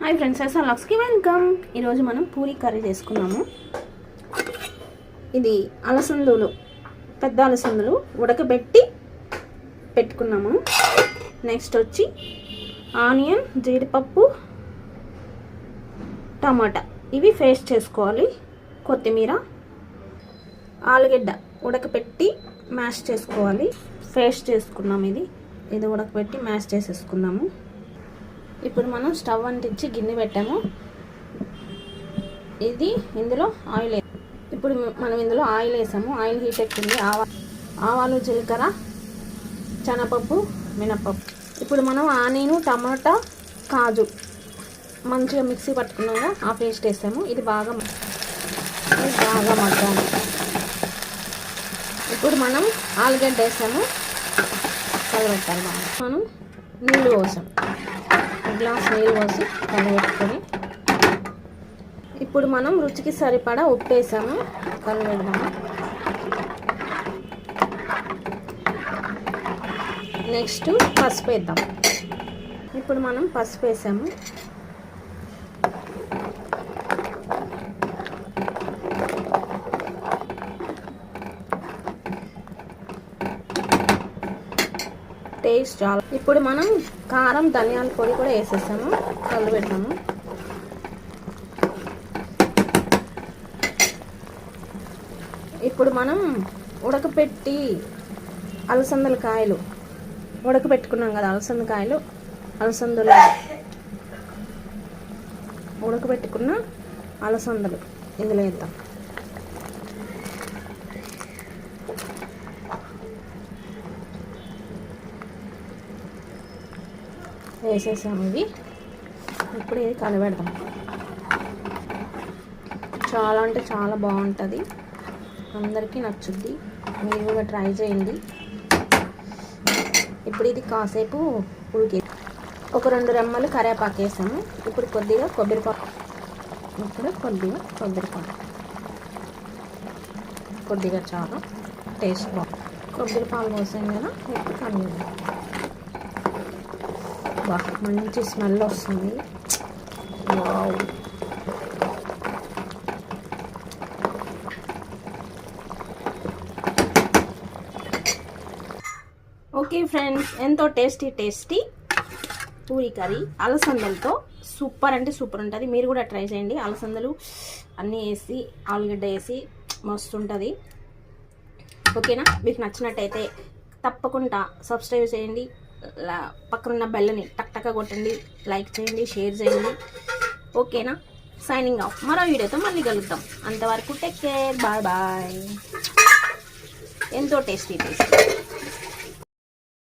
Hi friends అసలాక్స్కి welcome ఈరోజు మనం puri curry చేసుకున్నాము. ఇది అలసందులు పెద్ద అలసందులు ఉడకబెట్టి పెట్టుకున్నాము. నెక్స్ట్ వచ్చి ఆనియన్ జీడిపప్పు టమాటా. ఇవి పేస్ట్ చేసుకోవాలి. కొత్తిమీర ఆలుగడ్డ ఉడకపెట్టి మ్యాష్ చేసుకోవాలి. పేస్ట్ చేసుకున్నాము ఇది. ఇది ఉడకపెట్టి మ్యాష్ చేసేసుకున్నాము. ఇప్పుడు మనం స్టవ్ అంటించి గిన్నె పెట్టాము. ఇది ఇందులో ఆయిల్ ఇప్పుడు మనం ఇందులో ఆయిల్ వేసాము. ఆయిల్ హీట్ ఎక్కింది. ఆవా ఆవాలు జీలకర్ర శనగపప్పు మినపప్పు ఇప్పుడు మనం ఆనియన్ టమాటా కాజు మంచిగా మిక్సీ పట్టుకున్నాక ఆ పేస్ట్ వేసాము. ఇది బాగా ఇది బాగా మగ్గాలి. ఇప్పుడు మనం ఆలుగడ్డ వేసాము. కలబెట్టాలి బాగా. మనం నీళ్ళు పోసాం. గ్లాస్ నీళ్ళు పోసి కలబెట్టుకొని ఇప్పుడు మనం రుచికి సరిపడా ఉప్పు వేసాము కలబెడదాము నెక్స్ట్ పసుపు వేద్దాం. ఇప్పుడు మనం పసుపు వేసాము. టేస్ట్ చాలా. ఇప్పుడు మనం కారం ధనియాల పొడి కూడా వేసేసాము. కళ్ళు పెట్టాము. ఇప్పుడు మనం ఉడకపెట్టి అలసందల కాయలు. ఉడకపెట్టుకున్నాం కదా అలసంద కాయలు. అలసందలు ఉడకబెట్టుకున్న అలసందలు. ఇందులో వేద్దాం. వేసేసాము ఇవి. ఇప్పుడు ఇది కలబెడదాం. చాలా అంటే చాలా బాగుంటుంది. అందరికీ నచ్చుద్ది. మీరు కూడా ట్రై చేయండి. ఇప్పుడు ఇది కాసేపు ఉడికి ఒక రెండు రెమ్మలు కరేపాకు వేసాము. ఇప్పుడు కొద్దిగా కొబ్బరిపాకు ఇప్పుడు కొద్దిగా కొబ్బరిపాకు. కొద్దిగా చాలా టేస్ట్ బాగుంది. కొబ్బరి పాలు పోసాం కదా ఇప్పుడు కలిగి అబ్బా మంచి స్మెల్ వస్తుంది వావ్ ఓకే ఫ్రెండ్స్ ఎంతో టేస్టీ టేస్టీ పూరి కర్రీ అలసందలతో సూపర్ అంటే సూపర్ ఉంటుంది. మీరు కూడా ట్రై చేయండి. అలసందలు అన్నీ వేసి ఆలుగడ్డ వేసి మస్తు ఉంటుంది ఓకేనా? మీకు నచ్చినట్టయితే తప్పకుండా సబ్స్క్రైబ్ చేయండి. పక్కనున్న బెల్లని టక్ టక్క కొట్టండి లైక్ చేయండి షేర్ చేయండి. ఓకేనా? సైనింగ్ ఆఫ్ మరో వీడియోతో మళ్ళీ కలుద్దాం. అంతవరకు టేక్ కేర్. Bye bye. ఎంతో టేస్టీ టేస్టీ.